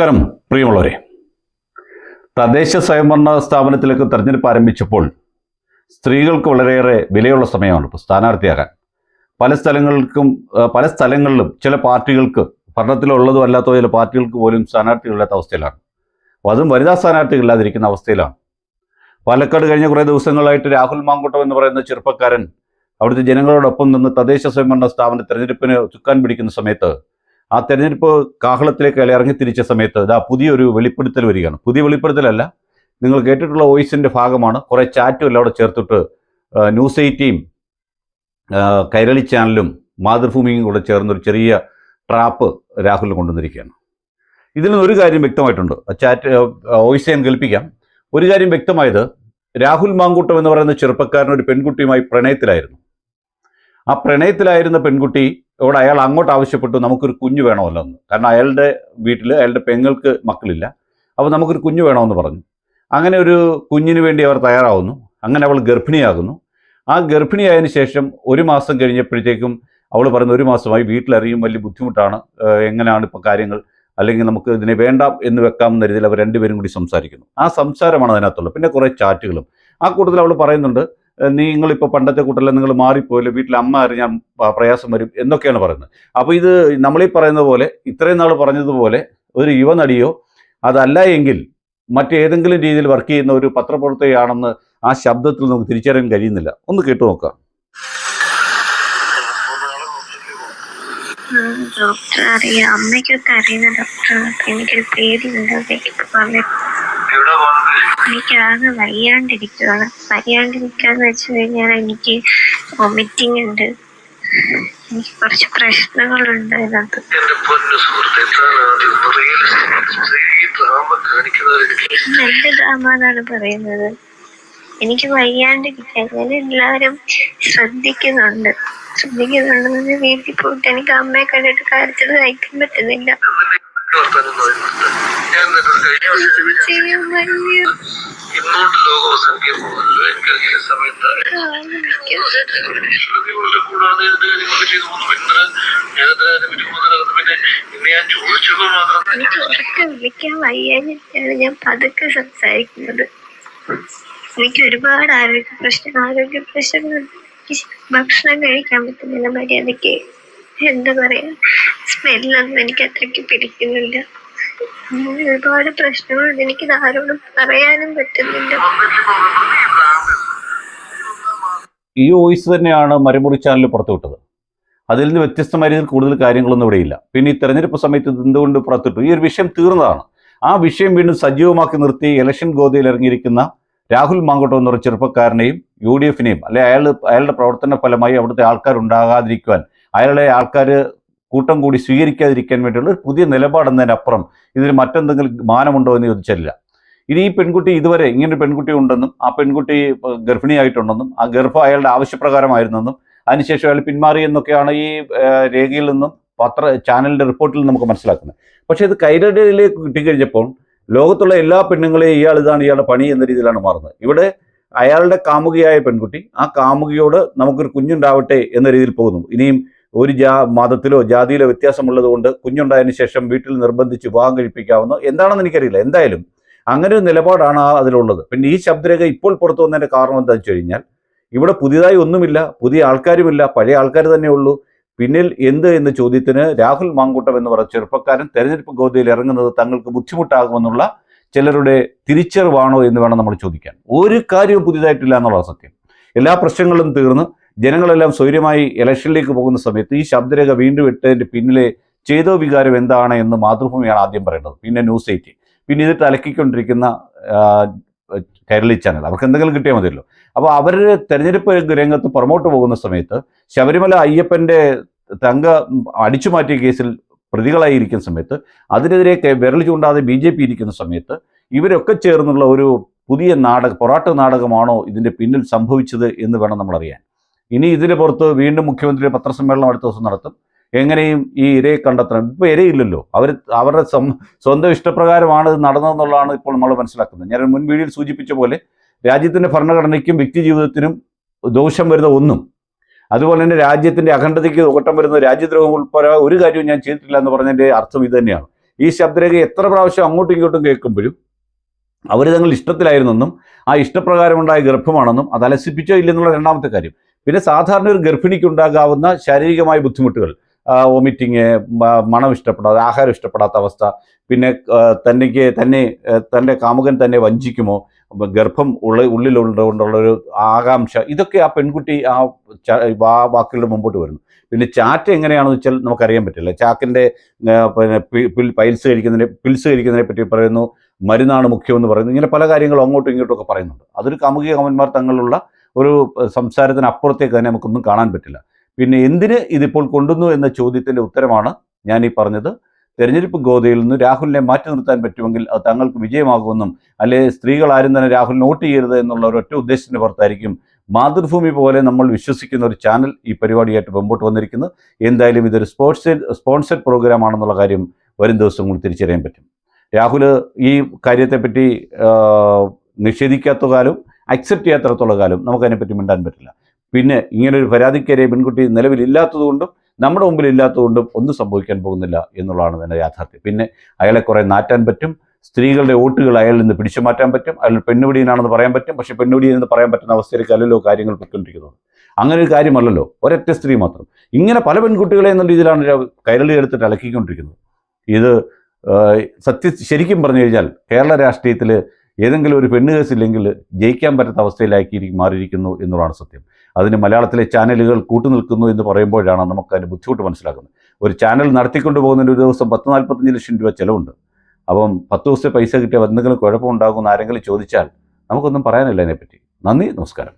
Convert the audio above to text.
നമസ്കാരം പ്രിയമുള്ളവരെ. തദ്ദേശ സ്വയംഭരണ സ്ഥാപനത്തിലേക്ക് തെരഞ്ഞെടുപ്പ് ആരംഭിച്ചപ്പോൾ സ്ത്രീകൾക്ക് വളരെയേറെ വിലയുള്ള സമയമാണ് ഇപ്പോൾ സ്ഥാനാർത്ഥിയാകാൻ. പല സ്ഥലങ്ങൾക്കും പല സ്ഥലങ്ങളിലും ചില പാർട്ടികൾക്ക് ഭരണത്തിലുള്ളതും അല്ലാത്ത ചില പാർട്ടികൾക്ക് പോലും സ്ഥാനാർത്ഥികളില്ലാത്ത അവസ്ഥയിലാണ്. അപ്പോൾ അതും വനിതാ സ്ഥാനാർത്ഥികളില്ലാതിരിക്കുന്ന അവസ്ഥയിലാണ്. പാലക്കാട് കഴിഞ്ഞ കുറേ ദിവസങ്ങളായിട്ട് രാഹുൽ മാങ്കൂട്ടം എന്ന് പറയുന്ന ചെറുപ്പക്കാരൻ അവിടുത്തെ ജനങ്ങളോടൊപ്പം നിന്ന് തദ്ദേശ സ്വയംഭരണ സ്ഥാപന തെരഞ്ഞെടുപ്പിന് ചുക്കാൻ പിടിക്കുന്ന സമയത്ത് ആ തെരഞ്ഞെടുപ്പ് കാഹളത്തിലേക്ക് ഇറങ്ങി തിരിച്ച സമയത്ത് ഇതാ പുതിയൊരു വെളിപ്പെടുത്തൽ വരികയാണ്. പുതിയ വെളിപ്പെടുത്തലല്ല നിങ്ങൾ കേട്ടിട്ടുള്ള വോയിസിന്റെ ഭാഗമാണ്. കുറേ ചാറ്റും എല്ലാം അവിടെ ചേർത്തിട്ട് ന്യൂസ് എയ്റ്റിയും കൈരളി ചാനലും മാതൃഭൂമിയും കൂടെ ചേർന്നൊരു ചെറിയ ട്രാപ്പ് രാഹുലിന് കൊണ്ടുവന്നിരിക്കുകയാണ്. ഇതിൽ നിന്ന് ഒരു കാര്യം വ്യക്തമായിട്ടുണ്ട്. ചാറ്റ് വോയിസ് ഞാൻ കേൾപ്പിക്കാം. ഒരു കാര്യം വ്യക്തമായത് രാഹുൽ മാങ്കൂട്ടം എന്ന് പറയുന്ന ചെറുപ്പക്കാരൻ ഒരു പെൺകുട്ടിയുമായി പ്രണയത്തിലായിരുന്നു. ആ പ്രണയത്തിലായിരുന്ന പെൺകുട്ടി ഇവിടെ അയാൾ അങ്ങോട്ട് ആവശ്യപ്പെട്ടു നമുക്കൊരു കുഞ്ഞ് വേണമല്ലോ എന്ന്. കാരണം അയാളുടെ വീട്ടിൽ അയാളുടെ പെങ്ങൾക്ക് മക്കളില്ല. അപ്പോൾ നമുക്കൊരു കുഞ്ഞ് വേണമെന്ന് പറഞ്ഞു. അങ്ങനെ ഒരു കുഞ്ഞിന് വേണ്ടി അവർ തയ്യാറാവുന്നു. അങ്ങനെ അവൾ ഗർഭിണിയാകുന്നു. ആ ഗർഭിണിയായതിനു ശേഷം ഒരു മാസം കഴിഞ്ഞപ്പോഴത്തേക്കും അവൾ പറയുന്ന ഒരു മാസമായി വീട്ടിലറിയും വലിയ ബുദ്ധിമുട്ടാണ്. എങ്ങനെയാണ് ഇപ്പോൾ കാര്യങ്ങൾ? അല്ലെങ്കിൽ നമുക്ക് ഇതിനെ വേണ്ട എന്ന് വെക്കാമെന്ന രീതിയിൽ അവർ രണ്ടുപേരും കൂടി സംസാരിക്കുന്നു. ആ സംസാരമാണ് അതിനകത്തുള്ളത്. പിന്നെ കുറേ ചാറ്റുകളും. ആ കൂട്ടത്തിൽ അവൾ പറയുന്നുണ്ട് നിങ്ങളിപ്പോൾ പണ്ടത്തെ കൂട്ടല്ല നിങ്ങൾ മാറിപ്പോയില്ല? വീട്ടിൽ അമ്മ അറിഞ്ഞാൽ പ്രയാസം വരും എന്നൊക്കെയാണ് പറയുന്നത്. അപ്പോൾ ഇത് നമ്മളീ പറയുന്ന പോലെ ഇത്രയും നാൾ പറഞ്ഞതുപോലെ ഒരു യുവനടിയോ അതല്ല എങ്കിൽ മറ്റേതെങ്കിലും രീതിയിൽ വർക്ക് ചെയ്യുന്ന ഒരു പത്രപ്രവർത്തകയാണെന്ന് ആ ശബ്ദത്തിൽ നമുക്ക് തിരിച്ചറിയാൻ കഴിയുന്നില്ല. ഒന്ന് കേട്ടു നോക്കാം. ഡോക്ടർ അറിയാം. അമ്മയ്ക്കൊക്കെ അറിയുന്ന ഡോക്ടറാണ് അപ്പൊ എനിക്കൊരു പേടിയുണ്ട്. അതൊക്കെ പറഞ്ഞു എവിടെ പോകുന്നത് എനിക്ക് വയ്യാണ്ടിരിക്കുകയാണ്. വയ്യാണ്ടിരിക്കാന്ന് വെച്ച് കഴിഞ്ഞാൽ എനിക്ക് വൊമിറ്റിംഗ് ഉണ്ട്. എനിക്ക് കുറച്ച് പ്രശ്നങ്ങളുണ്ട് അതിനകത്ത് എന്റെ എന്ത് ഡ്രാമ എന്നാണ് പറയുന്നത്? എനിക്ക് വയ്യാണ്ടിരിക്കാൻ ഞാൻ എല്ലാവരും ശ്രദ്ധിക്കുന്നുണ്ട്. ശ്രദ്ധിക്കുന്നുണ്ടെന്ന് വീട്ടിൽ പോയിട്ട് എനിക്ക് അമ്മയെ കണ്ടിട്ട് കാര്യത്തിൽ സഹിക്കാൻ പറ്റുന്നില്ല. ഇങ്ങോട്ട് ലോകം അവസാനിക്കാൻ പോകുമല്ലോ എനിക്ക് പിന്നെ ഞാൻ വയ്യാഞ്ഞിട്ടാണ് ഞാൻ പതുക്കെ സംസാരിക്കുന്നത് എനിക്ക് ഒരുപാട് ആരോഗ്യ പ്രശ്നം ആരോഗ്യ എനിക്ക് ഭക്ഷണം കഴിക്കാൻ പറ്റുന്നില്ല മര്യാദയ്ക്ക് എന്താ പറയാ സ്മെല്ലൊന്നും എനിക്ക് അത്രയ്ക്ക് പിടിക്കുന്നില്ല. അങ്ങനെ ഒരുപാട് പ്രശ്നങ്ങളുണ്ട് എനിക്കിത് ആരോടും പറയാനും പറ്റുന്നില്ല. ഈ വോയിസ് തന്നെയാണ് മരമുറി ചാനലിൽ പുറത്തുവിട്ടത്. അതിൽ നിന്ന് വ്യത്യസ്തമായ രീതിയിൽ കൂടുതൽ കാര്യങ്ങളൊന്നും ഇവിടെയില്ല പിന്നെ ഈ തെരഞ്ഞെടുപ്പ് സമയത്ത് എന്തുകൊണ്ട് പുറത്തുവിട്ടു? ഈ ഒരു വിഷയം തീർന്നതാണ്. ആ വിഷയം വീണ്ടും സജീവമാക്കി നിർത്തി ഇലക്ഷൻ ഗോതയിൽ ഇറങ്ങിയിരിക്കുന്ന രാഹുൽ മാങ്കോട്ടോ എന്ന ഒരു ചെറുപ്പക്കാരനെയും യു ഡി എഫിനെയും അല്ലെ അയാൾ അയാളുടെ പ്രവർത്തന ഫലമായി അവിടുത്തെ ആൾക്കാർ ഉണ്ടാകാതിരിക്കുവാൻ അയാളെ ആൾക്കാർ കൂട്ടം കൂടി സ്വീകരിക്കാതിരിക്കാൻ വേണ്ടിയുള്ള ഒരു പുതിയ നിലപാടെന്നതിനപ്പുറം ഇതിൽ മറ്റെന്തെങ്കിലും മാനമുണ്ടോ എന്ന് ചോദിച്ചില്ല. ഇനി ഈ പെൺകുട്ടി ഇതുവരെ ഇങ്ങനെ പെൺകുട്ടി ഉണ്ടെന്നും ആ പെൺകുട്ടി ഗർഭിണിയായിട്ടുണ്ടെന്നും ആ ഗർഭം അയാളുടെ ആവശ്യപ്രകാരമായിരുന്നെന്നും അതിനുശേഷം അയാൾ പിന്മാറി എന്നൊക്കെയാണ് ഈ രേഖയിൽ നിന്നും പത്ര ചാനലിന്റെ റിപ്പോർട്ടിൽ നമുക്ക് മനസ്സിലാക്കുന്നത്. പക്ഷേ ഇത് കൈരടിയിലേക്ക് കിട്ടിക്കഴിഞ്ഞപ്പോൾ ലോകത്തുള്ള എല്ലാ പെണ്ണുങ്ങളെയും ഇയാൾ ഇതാണ് ഇയാളുടെ പണി എന്ന രീതിയിലാണ് മാറുന്നത്. ഇവിടെ അയാളുടെ കാമുകിയായ പെൺകുട്ടി ആ കാമുകിയോട് നമുക്കൊരു കുഞ്ഞുണ്ടാവട്ടെ എന്ന രീതിയിൽ പോകുന്നു. ഇനിയും ഒരു ജാ മതത്തിലോ ജാതിയിലോ വ്യത്യാസമുള്ളത് കൊണ്ട് കുഞ്ഞുണ്ടായതിനു ശേഷം വീട്ടിൽ നിർബന്ധിച്ച് വിവാഹം കഴിപ്പിക്കാവുന്ന എന്താണെന്ന് എനിക്കറിയില്ല. എന്തായാലും അങ്ങനെ ഒരു നിലപാടാണ് ആ അതിലുള്ളത്. പിന്നെ ഈ ശബ്ദരേഖ ഇപ്പോൾ പുറത്തു വന്നതിന്റെ കാരണം എന്താണെന്ന് വെച്ച് കഴിഞ്ഞാൽ ഇവിടെ പുതിയതായി ഒന്നുമില്ല പുതിയ ആൾക്കാരുമില്ല പഴയ ആൾക്കാർ തന്നെ ഉള്ളൂ. പിന്നിൽ എന്ത് എന്ന ചോദ്യത്തിന് രാഹുൽ മാങ്കൂട്ടം എന്ന് പറഞ്ഞ ചെറുപ്പക്കാരൻ തെരഞ്ഞെടുപ്പ് ഗോതിയിൽ ഇറങ്ങുന്നത് തങ്ങൾക്ക് ബുദ്ധിമുട്ടാകുമെന്നുള്ള ചിലരുടെ തിരിച്ചറിവാണോ എന്ന് വേണം നമ്മൾ ചോദിക്കാൻ. ഒരു കാര്യവും പുതിയതായിട്ടില്ല എന്നുള്ള സത്യം. എല്ലാ പ്രശ്നങ്ങളും തീർന്ന് ജനങ്ങളെല്ലാം സ്വൈര്യമായി ഇലക്ഷനിലേക്ക് പോകുന്ന സമയത്ത് ഈ ശബ്ദരേഖ വീണ്ടും ഇട്ടതിന്റെ പിന്നിലെ ചെയ്തോ വികാരം എന്താണ് എന്ന് മാതൃഭൂമിയാണ് ആദ്യം പറയേണ്ടത്. പിന്നെ ന്യൂസ് എയ്റ്റ് പിന്നെ ഇത് തലക്കിക്കൊണ്ടിരിക്കുന്ന കേരളി ചാനൽ. അവർക്ക് എന്തെങ്കിലും കിട്ടിയാൽ മതിയല്ലോ. അപ്പോൾ അവർ തെരഞ്ഞെടുപ്പ് രംഗത്ത് പുറമോട്ട് പോകുന്ന സമയത്ത് ശബരിമല അയ്യപ്പന്റെ തങ്ക അടിച്ചു മാറ്റിയ കേസിൽ പ്രതികളായി ഇരിക്കുന്ന സമയത്ത് അതിനെതിരെ വിരൽ ചൂണ്ടാതെ ബി ജെ പി ഇരിക്കുന്ന സമയത്ത് ഇവരൊക്കെ ചേർന്നുള്ള ഒരു പുതിയ നാടക പൊറാട്ട് നാടകമാണോ ഇതിന്റെ പിന്നിൽ സംഭവിച്ചത് എന്ന് വേണം നമ്മൾ അറിയാൻ ഇനി ഇതിന് പുറത്ത് വീണ്ടും മുഖ്യമന്ത്രി പത്രസമ്മേളനം അടുത്ത ദിവസം നടത്തും. എങ്ങനെയും ഈ ഇരയെ കണ്ടെത്തണം. ഇപ്പോൾ ഇരയില്ലല്ലോ. അവർ അവരുടെ സ്വന്തം ഇഷ്ടപ്രകാരമാണ് ഇത് നടന്നതെന്നുള്ളതാണ് ഇപ്പോൾ നമ്മൾ മനസ്സിലാക്കുന്നത്. ഞാൻ മുൻ വീഡിയോയിൽ സൂചിപ്പിച്ച പോലെ രാജ്യത്തിന്റെ ഭരണഘടനയ്ക്കും വ്യക്തി ജീവിതത്തിനും ദോഷം വരുന്ന ഒന്നും അതുപോലെ തന്നെ രാജ്യത്തിന്റെ അഖണ്ഡതയ്ക്ക് ഓട്ടം വരുന്ന രാജ്യദ്രോഹം ഉൾപ്പെടെ ഒരു കാര്യവും ഞാൻ ചെയ്തിട്ടില്ല എന്ന് പറഞ്ഞതിന്റെ അർത്ഥം ഇത് തന്നെയാണ്. ഈ ശബ്ദരേഖ എത്ര പ്രാവശ്യം അങ്ങോട്ടും ഇങ്ങോട്ടും കേൾക്കുമ്പോഴും അവർ തങ്ങൾ ഇഷ്ടത്തിലായിരുന്നെന്നും ആ ഇഷ്ടപ്രകാരമുണ്ടായ ഗർഭമാണെന്നും അത് അലസിപ്പിച്ചോ ഇല്ലെന്നുള്ള രണ്ടാമത്തെ കാര്യം. പിന്നെ സാധാരണ ഒരു ഗർഭിണിക്ക് ഉണ്ടാകാവുന്ന ശാരീരികമായ ബുദ്ധിമുട്ടുകൾ. വോമിറ്റിങ് മണം ഇഷ്ടപ്പെടാതെ ആഹാരം ഇഷ്ടപ്പെടാത്ത അവസ്ഥ പിന്നെ തന്നെക്ക് തന്നെ തന്റെ കാമുകൻ തന്നെ വഞ്ചിക്കുമോ ഗർഭം ഉള്ള ഉള്ളിലുള്ളതുകൊണ്ടുള്ളൊരു ആകാംക്ഷ ഇതൊക്കെ ആ പെൺകുട്ടി ആ ആ വാക്കുകളുടെ മുമ്പോട്ട് വരുന്നു. പിന്നെ ചാറ്റ് എങ്ങനെയാണെന്ന് വെച്ചാൽ നമുക്കറിയാൻ പറ്റില്ല. ചാക്കിന്റെ പിന്നെ പിൽ- പൈൽസ് കഴിക്കുന്നതിനെ പിൽസ് കഴിക്കുന്നതിനെ പറ്റി പറയുന്നു മരുന്നാണ് മുഖ്യമെന്ന് പറയുന്നു ഇങ്ങനെ പല കാര്യങ്ങളും അങ്ങോട്ടും ഇങ്ങോട്ടും ഒക്കെ പറയുന്നുണ്ട്. അതൊരു കാമുകിയ കമന്മാർ തങ്ങളുള്ള ഒരു സംസാരത്തിന് അപ്പുറത്തേക്ക് തന്നെ നമുക്കൊന്നും കാണാൻ പറ്റില്ല. പിന്നെ എന്തിന് ഇതിപ്പോൾ കൊണ്ടുവന്നു എന്ന ചോദ്യത്തിന്റെ ഉത്തരമാണ് ഞാൻ ഈ പറഞ്ഞത്. തെരഞ്ഞെടുപ്പ് ഗോതയിൽ നിന്ന് രാഹുലിനെ മാറ്റി നിർത്താൻ പറ്റുമെങ്കിൽ അത് തങ്ങൾക്ക് വിജയമാകുമെന്നും അല്ലെ സ്ത്രീകൾ ആരും തന്നെ രാഹുലിനെ വോട്ട് ചെയ്യരുത് എന്നുള്ള ഒരൊറ്റ ഉദ്ദേശത്തിന്റെ പുറത്തായിരിക്കും. മാതൃഭൂമി പോലെ നമ്മൾ വിശ്വസിക്കുന്ന ഒരു ചാനൽ ഈ പരിപാടിയായിട്ട് മുമ്പോട്ട് വന്നിരിക്കുന്നത് എന്തായാലും ഇതൊരു സ്പോർട്സ് സ്പോൺസർഡ് പ്രോഗ്രാം ആണെന്നുള്ള കാര്യം വരും ദിവസങ്ങളിൽ തിരിച്ചറിയാൻ പറ്റും. രാഹുൽ ഈ കാര്യത്തെപ്പറ്റി നിഷേധിക്കാത്ത കാലം അക്സെപ്റ്റ് ചെയ്യാത്തടത്തോളം കാലം നമുക്കതിനെപ്പറ്റി മിണ്ടാൻ പറ്റില്ല. പിന്നെ ഇങ്ങനൊരു പരാതിക്കാരെ പെൺകുട്ടി നിലവിലില്ലാത്തതുകൊണ്ടും നമ്മുടെ മുമ്പിൽ ഇല്ലാത്തതുകൊണ്ടും ഒന്നും സംഭവിക്കാൻ പോകുന്നില്ല എന്നുള്ളതാണ് തന്നെ യാഥാർത്ഥ്യം. പിന്നെ അയാളെ കുറേ നാറ്റാൻ പറ്റും സ്ത്രീകളുടെ വോട്ടുകൾ അയാളിൽ നിന്ന് പിടിച്ചു മാറ്റാൻ പറ്റും അയാൾ പെണ്ണുപിടിയനാണെന്ന് പറയാൻ പറ്റും പക്ഷേ പെണ്ണുപിടിയെന്ന് പറയാൻ പറ്റുന്ന അവസ്ഥയിലേക്ക് അല്ലല്ലോ കാര്യങ്ങൾ പൊയ്ക്കൊണ്ടിരിക്കുന്നത്. അങ്ങനെ ഒരു കാര്യമല്ലല്ലോ ഒരൊറ്റ സ്ത്രീ മാത്രം. ഇങ്ങനെ പല പെൺകുട്ടികളെ എന്ന രീതിയിലാണ് കൈരളി എടുത്തിട്ട് അലക്കിക്കൊണ്ടിരിക്കുന്നത്. ഇത് സത്യ ശരിക്കും പറഞ്ഞു കഴിഞ്ഞാൽ കേരള രാഷ്ട്രീയത്തിൽ ഏതെങ്കിലും ഒരു പെണ്ണ് കേസില്ലെങ്കിൽ ജയിക്കാൻ പറ്റാത്ത അവസ്ഥയിലാക്കി മാറിയിരിക്കുന്നു എന്നുള്ളതാണ് സത്യം. അതിന് മലയാളത്തിലെ ചാനലുകൾ കൂട്ടുനിൽക്കുന്നു എന്ന് പറയുമ്പോഴാണ് നമുക്ക് അതിന്റെ ബുദ്ധിമുട്ട് മനസ്സിലാക്കുന്നത് ഒരു ചാനൽ നടത്തിക്കൊണ്ട് പോകുന്നതിന് ഒരു ദിവസം പത്ത് നാൽപ്പത്തഞ്ച് ലക്ഷം രൂപ ചിലവുണ്ട്. അപ്പം പത്ത് ദിവസത്തെ പൈസ കിട്ടിയ എന്തെങ്കിലും കുഴപ്പമുണ്ടാകുമെന്ന് ആരെങ്കിലും ചോദിച്ചാൽ നമുക്കൊന്നും പറയാനില്ല അതിനെപ്പറ്റി. നന്ദി നമസ്കാരം.